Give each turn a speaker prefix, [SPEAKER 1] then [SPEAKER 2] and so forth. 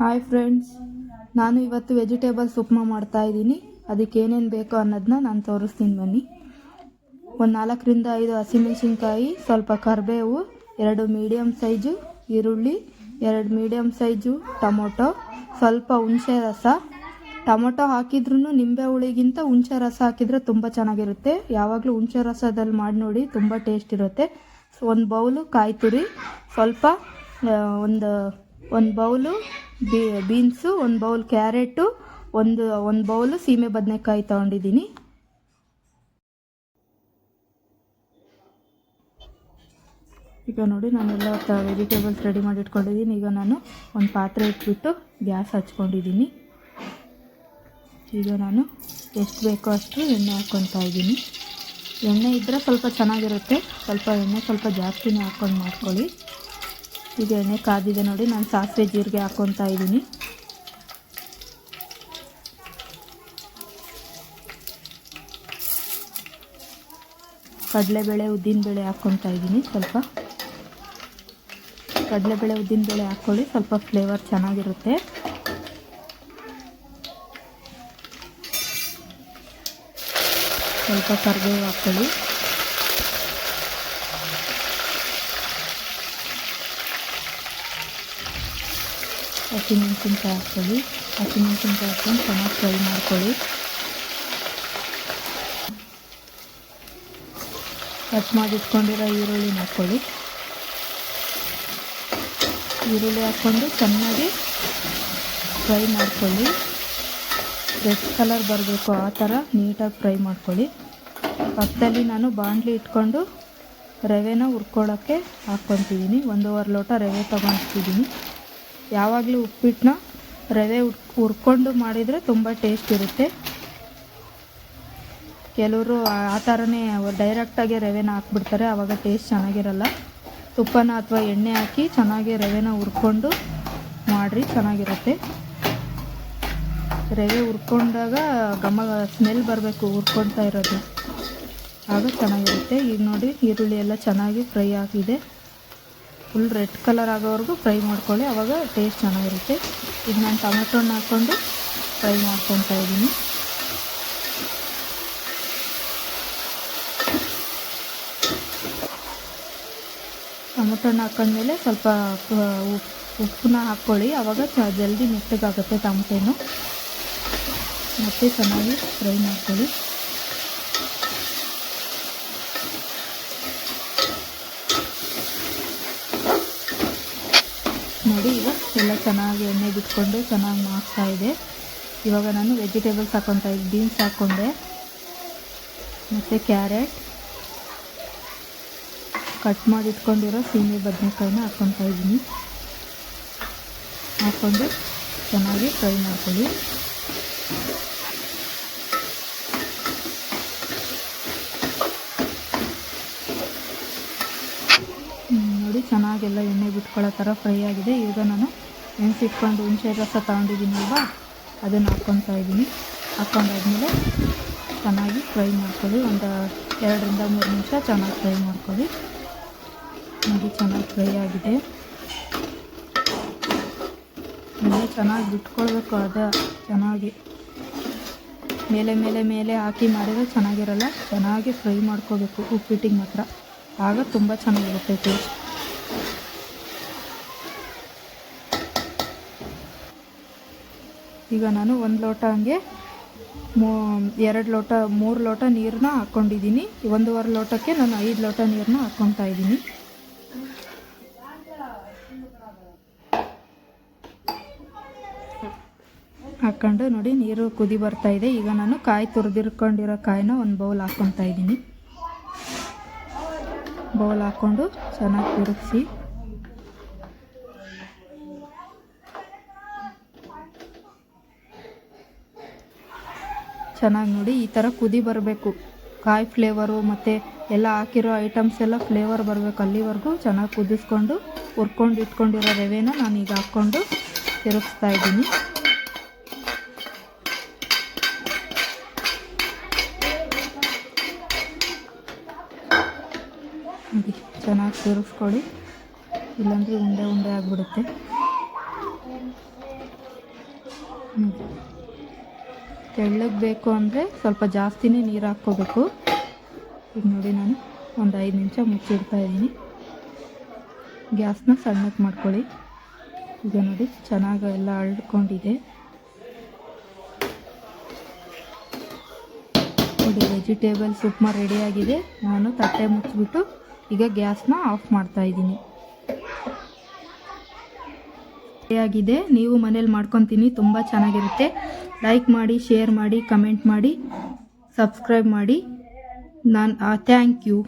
[SPEAKER 1] Hi friends ನಾನು ಇವತ್ತು vegetables upma ಮಾಡ್ತಾ ಇದ್ದೀನಿ. ಅದಕ್ಕೆ ಏನೇನು ಬೇಕು ಅನ್ನೋದನ್ನ ನಾನು ತೋರಿಸ್ತೀನಿ ಬನ್ನಿ. ಒಂದು ನಾಲ್ಕರಿಂದ ಐದು ಹಸಿಮೆಣಸಿನ್ಕಾಯಿ, ಸ್ವಲ್ಪ ಕರಿಬೇವು, ಎರಡು ಮೀಡಿಯಮ್ ಸೈಜು ಈರುಳ್ಳಿ, ಎರಡು ಮೀಡಿಯಮ್ ಸೈಜು ಟೊಮೊಟೊ, ಸ್ವಲ್ಪ ಹುಣಸೆ ರಸ. ಟೊಮೊಟೊ ಹಾಕಿದ್ರೂ ನಿಂಬೆ ಹುಳಿಗಿಂತ ಹುಣಸೆ ರಸ ಹಾಕಿದರೆ ತುಂಬ ಚೆನ್ನಾಗಿರುತ್ತೆ. ಯಾವಾಗಲೂ ಹುಣಸೆ ರಸದಲ್ಲಿ ಮಾಡಿ ನೋಡಿ ತುಂಬ ಟೇಸ್ಟ್ ಇರುತ್ತೆ. ಒಂದು ಬೌಲು ಕಾಯಿ ತುರಿ ಸ್ವಲ್ಪ ಒಂದು ಒಂದು ಬೌಲು ಬೀನ್ಸು ಒಂದು ಬೌಲ್ ಕ್ಯಾರೆಟು ಒಂದು ಒಂದು ಬೌಲು ಸೀಮೆ ಬದನೆಕಾಯಿ ತೊಗೊಂಡಿದ್ದೀನಿ. ಈಗ ನೋಡಿ ನಾನೆಲ್ಲ ವೆಜಿಟೇಬಲ್ಸ್ ರೆಡಿ ಮಾಡಿ ಇಟ್ಕೊಂಡಿದ್ದೀನಿ. ಈಗ ನಾನು ಒಂದು ಪಾತ್ರೆ ಇಟ್ಬಿಟ್ಟು ಗ್ಯಾಸ್ ಹಚ್ಕೊಂಡಿದ್ದೀನಿ. ಈಗ ನಾನು ಎಷ್ಟು ಬೇಕೋ ಅಷ್ಟು ಎಣ್ಣೆ ಹಾಕ್ಕೊತಾ ಇದ್ದೀನಿ. ಎಣ್ಣೆ ಇದ್ದರೆ ಸ್ವಲ್ಪ ಚೆನ್ನಾಗಿರುತ್ತೆ. ಸ್ವಲ್ಪ ಎಣ್ಣೆ ಸ್ವಲ್ಪ ಜಾಸ್ತಿನೇ ಹಾಕ್ಕೊಂಡು ಮಾಡ್ಕೊಳ್ಳಿ. ಈಗ ಎಣ್ಣೆ ಕಾದಿದೆ ನೋಡಿ, ನಾನು ಸಾಸಿವೆ ಜೀರಿಗೆ ಹಾಕ್ಕೊತಾ ಇದ್ದೀನಿ. ಕಡಲೆಬೇಳೆ ಉದ್ದಿನಬೇಳೆ ಹಾಕ್ಕೊತಾ ಇದ್ದೀನಿ ಸ್ವಲ್ಪ. ಕಡಲೆಬೇಳೆ ಉದ್ದಿನಬೇಳೆ ಹಾಕ್ಕೊಳ್ಳಿ, ಸ್ವಲ್ಪ ಫ್ಲೇವರ್ ಚೆನ್ನಾಗಿರುತ್ತೆ. ಸ್ವಲ್ಪ ಕರ್ಬೇವು ಹಾಕ್ಕೊಳ್ಳಿ. ಹಸಿಮೆಣಸಿನ್ಕಾಯಿ ಹಾಕ್ಕೊಳ್ಳಿ. ಹಸಿಮೆಣಸಿನ್ಕಾಯಿ ಹಾಕ್ಕೊಂಡು ಚೆನ್ನಾಗಿ ಫ್ರೈ ಮಾಡ್ಕೊಳ್ಳಿ. ಕಟ್ ಮಾಡಿಟ್ಕೊಂಡಿರೋ ಈರುಳ್ಳಿನ ಹಾಕ್ಕೊಳ್ಳಿ. ಈರುಳ್ಳಿ ಹಾಕ್ಕೊಂಡು ಚೆನ್ನಾಗಿ ಫ್ರೈ ಮಾಡ್ಕೊಳ್ಳಿ. ರೆಡ್ ಕಲರ್ ಬರಬೇಕು ಆ ಥರ ನೀಟಾಗಿ ಫ್ರೈ ಮಾಡ್ಕೊಳ್ಳಿ. ಪಕ್ಕದಲ್ಲಿ ನಾನು ಬಾಣಲಿ ಇಟ್ಕೊಂಡು ರವೆನ ಹುರ್ಕೊಳ್ಳೋಕ್ಕೆ ಹಾಕ್ಕೊತಿದ್ದೀನಿ. ಒಂದೂವರೆ ಲೋಟ ರವೆ ತೊಗೊತಿದ್ದೀನಿ ಯಾವಾಗಲೂ ಉಪ್ಪಿಟ್ಟನ್ನ ರವೆ ಹುರ್ಕೊಂಡು ಮಾಡಿದರೆ ತುಂಬ ಟೇಸ್ಟ್ ಇರುತ್ತೆ. ಕೆಲವರು ಆ ಥರನೇ ಡೈರೆಕ್ಟಾಗಿ ರವೆನ ಹಾಕ್ಬಿಡ್ತಾರೆ ಆವಾಗ ಟೇಸ್ಟ್ ಚೆನ್ನಾಗಿರಲ್ಲ. ತುಪ್ಪನ ಅಥವಾ ಎಣ್ಣೆ ಹಾಕಿ ಚೆನ್ನಾಗಿ ರವೆನ ಹುರ್ಕೊಂಡು ಮಾಡಿರಿ, ಚೆನ್ನಾಗಿರುತ್ತೆ. ರವೆ ಹುರ್ಕೊಂಡಾಗ ಘಮ ಸ್ಮೆಲ್ ಬರಬೇಕು ಹುರ್ಕೊಳ್ತಾ ಇರೋದು. ಆಗ ಚೆನ್ನಾಗಿರುತ್ತೆ. ಈಗ ನೋಡಿ, ಈರುಳ್ಳಿ ಎಲ್ಲ ಚೆನ್ನಾಗಿ ಫ್ರೈ ಆಗಿದೆ. ಫುಲ್ ರೆಡ್ ಕಲರ್ ಆಗೋವರೆಗೂ ಫ್ರೈ ಮಾಡ್ಕೊಳ್ಳಿ. ಆವಾಗ ಟೇಸ್ಟ್ ಚೆನ್ನಾಗಿರುತ್ತೆ. ಈಗ ನಾನು ಟೊಮೆಟೊನ ಹಾಕ್ಕೊಂಡು ಫ್ರೈ ಮಾಡ್ಕೊತಾ ಇದ್ದೀನಿ. ಟೊಮೆಟೊನ ಹಾಕೊಂಡ್ಮೇಲೆ ಸ್ವಲ್ಪ ಉಪ್- ಉಪ್ಪನ್ನ ಹಾಕ್ಕೊಳ್ಳಿ. ಆವಾಗ ಜಲ್ದಿ ಮೆತ್ತಗಾಗುತ್ತೆ ಟೊಮೆಟೊನು ಮತ್ತು ಚೆನ್ನಾಗಿ ಫ್ರೈ ಮಾಡ್ಕೊಳ್ಳಿ. ನೋಡಿ ಈಗ ಎಲ್ಲ ಚೆನ್ನಾಗಿ ಎಣ್ಣೆ ಬಿಟ್ಕೊಂಡು ಚೆನ್ನಾಗಿ ಮಾಡ್ತಾ ಇದೆ. ಇವಾಗ ನಾನು ವೆಜಿಟೇಬಲ್ಸ್ ಹಾಕ್ಕೊತಾ ಇದ್ದೆ ಬೀನ್ಸ್ ಹಾಕ್ಕೊಂಡೆ ಮತ್ತು ಕ್ಯಾರೆಟ್ ಕಟ್ ಮಾಡಿ ಇಟ್ಕೊಂಡಿರೋ ಸೀಮೆ ಬದನೆಕಾಯಿನ ಹಾಕ್ಕೊತಾ ಇದ್ದೀನಿ. ಹಾಕ್ಕೊಂಡು ಚೆನ್ನಾಗಿ ಫ್ರೈ ಮಾಡ್ಕೊಳ್ಳಿ ಹ್ಮ್, ನೋಡಿ ಚೆನ್ನಾಗೆಲ್ಲ ಎಣ್ಣೆ ಬಿಟ್ಕೊಳ್ಳೋ ಥರ ಫ್ರೈ ಆಗಿದೆ. ಈಗ ನಾನು ನೆನೆಸಿಟ್ಕೊಂಡು ಹುಣಸೆ ರಸ ತಗೊಂಡಿದ್ದೀನಲ್ವಾ, ಅದನ್ನು ಹಾಕ್ಕೊತಾ ಇದ್ದೀನಿ. ಹಾಕ್ಕೊಂಡಾದ್ಮೇಲೆ ಚೆನ್ನಾಗಿ ಫ್ರೈ ಮಾಡ್ಕೊಳ್ಳಿ. ಒಂದು ಎರಡರಿಂದ ಮೂರು ನಿಮಿಷ ಚೆನ್ನಾಗಿ ಫ್ರೈ ಮಾಡ್ಕೊಳ್ಳಿ. ನೋಡಿ, ಚೆನ್ನಾಗಿ ಫ್ರೈ ಆಗಿದೆ. ಮೇಲೆ ಚೆನ್ನಾಗಿ ಬಿಟ್ಕೊಳ್ಬೇಕು ಅದ, ಚೆನ್ನಾಗಿ. ಮೇಲೆ ಮೇಲೆ ಮೇಲೆ ಹಾಕಿ ಮಾಡಿದ್ರೆ ಚೆನ್ನಾಗಿರಲ್ಲ. ಚೆನ್ನಾಗಿ ಫ್ರೈ ಮಾಡ್ಕೋಬೇಕು ಉಪ್ಪಿಟ್ಟಿಗೆ ಮಾತ್ರ. ಆಗ ತುಂಬ ಚೆನ್ನಾಗಿರುತ್ತೆ ಟೇಸ್ಟ್ ಈಗ ನಾನು ಒಂದು ಲೋಟ ಹಂಗೆ ಮೂ, ಎರಡು ಲೋಟ, ಮೂರು ಲೋಟ ನೀರನ್ನ ಹಾಕ್ಕೊಂಡಿದ್ದೀನಿ ಒಂದೂವರೆ ಲೋಟಕ್ಕೆ ನಾನು ಐದು ಲೋಟ ನೀರನ್ನ ಹಾಕ್ಕೊತಾ ಇದ್ದೀನಿ. ಹಾಕ್ಕೊಂಡು ನೋಡಿ ನೀರು ಕುದಿ ಬರ್ತಾ ಇದೆ. ಈಗ ನಾನು ಕಾಯಿ ತುರಿದಿರ್ಕೊಂಡಿರೋ ಕಾಯಿನ ಒಂದು ಬೌಲ್ ಹಾಕ್ಕೊತಾ ಇದ್ದೀನಿ. ಬೌಲ್ ಹಾಕ್ಕೊಂಡು ಚೆನ್ನಾಗಿ ತಿರುಗಿಸಿ ಚೆನ್ನಾಗಿ ನೋಡಿ ಈ ಥರ ಕುದಿ ಬರಬೇಕು. ಕಾಯಿ ಫ್ಲೇವರು ಮತ್ತು ಎಲ್ಲ ಹಾಕಿರೋ ಐಟಮ್ಸ್ ಎಲ್ಲ ಫ್ಲೇವರ್ ಬರಬೇಕು ಅಲ್ಲಿವರೆಗೂ ಚೆನ್ನಾಗಿ ಕುದಿಸ್ಕೊಂಡು ಹುರ್ಕೊಂಡು ಇಟ್ಕೊಂಡಿರೋ ರವೆನ ನಾನು ಈಗ ಹಾಕ್ಕೊಂಡು ತಿರುಗಿಸ್ತಾ ಇದ್ದೀನಿ. ಚೆನ್ನಾಗಿ ತಿರುಗಿಸ್ಕೊಳ್ಳಿ. ಇಲ್ಲಾಂದರೆ ಉಂಡೆ ಉಂಡೆ ಆಗಿಬಿಡುತ್ತೆ. ತೆಳ್ಳಗೆ ಬೇಕು ಅಂದರೆ ಸ್ವಲ್ಪ ಜಾಸ್ತಿನೇ ನೀರು ಹಾಕ್ಕೋಬೇಕು. ಈಗ ನೋಡಿ ನಾನು ಒಂದು ಐದು ನಿಮಿಷ ಮುಚ್ಚಿಡ್ತಾ ಇದ್ದೀನಿ. ಗ್ಯಾಸ್ನ ಸಣ್ಣಕ್ಕೆ ಮಾಡ್ಕೊಳ್ಳಿ. ಈಗ ನೋಡಿ ಚೆನ್ನಾಗಿ ಎಲ್ಲ ಅಳ್ಕೊಂಡಿದೆ. ನೋಡಿ ವೆಜಿಟೇಬಲ್ ಉಪ್ಮಾ ರೆಡಿಯಾಗಿದೆ ನಾನು ತಟ್ಟೆ ಮುಚ್ಚಿಬಿಟ್ಟು ಈಗ ಗ್ಯಾಸ್ನ ಆಫ್ ಮಾಡ್ತಾ ಇದ್ದೀನಿ. ಆಗಿದೆ. ನೀವು ಮನೇಲಿ ಮಾಡ್ಕೊತೀನಿ. ತುಂಬ ಚೆನ್ನಾಗಿರುತ್ತೆ. ಲೈಕ್ ಮಾಡಿ ಶೇರ್ ಮಾಡಿ ಕಮೆಂಟ್ ಮಾಡಿ ಸಬ್ಸ್ಕ್ರೈಬ್ ಮಾಡಿ. ನಾನು ಥ್ಯಾಂಕ್ ಯು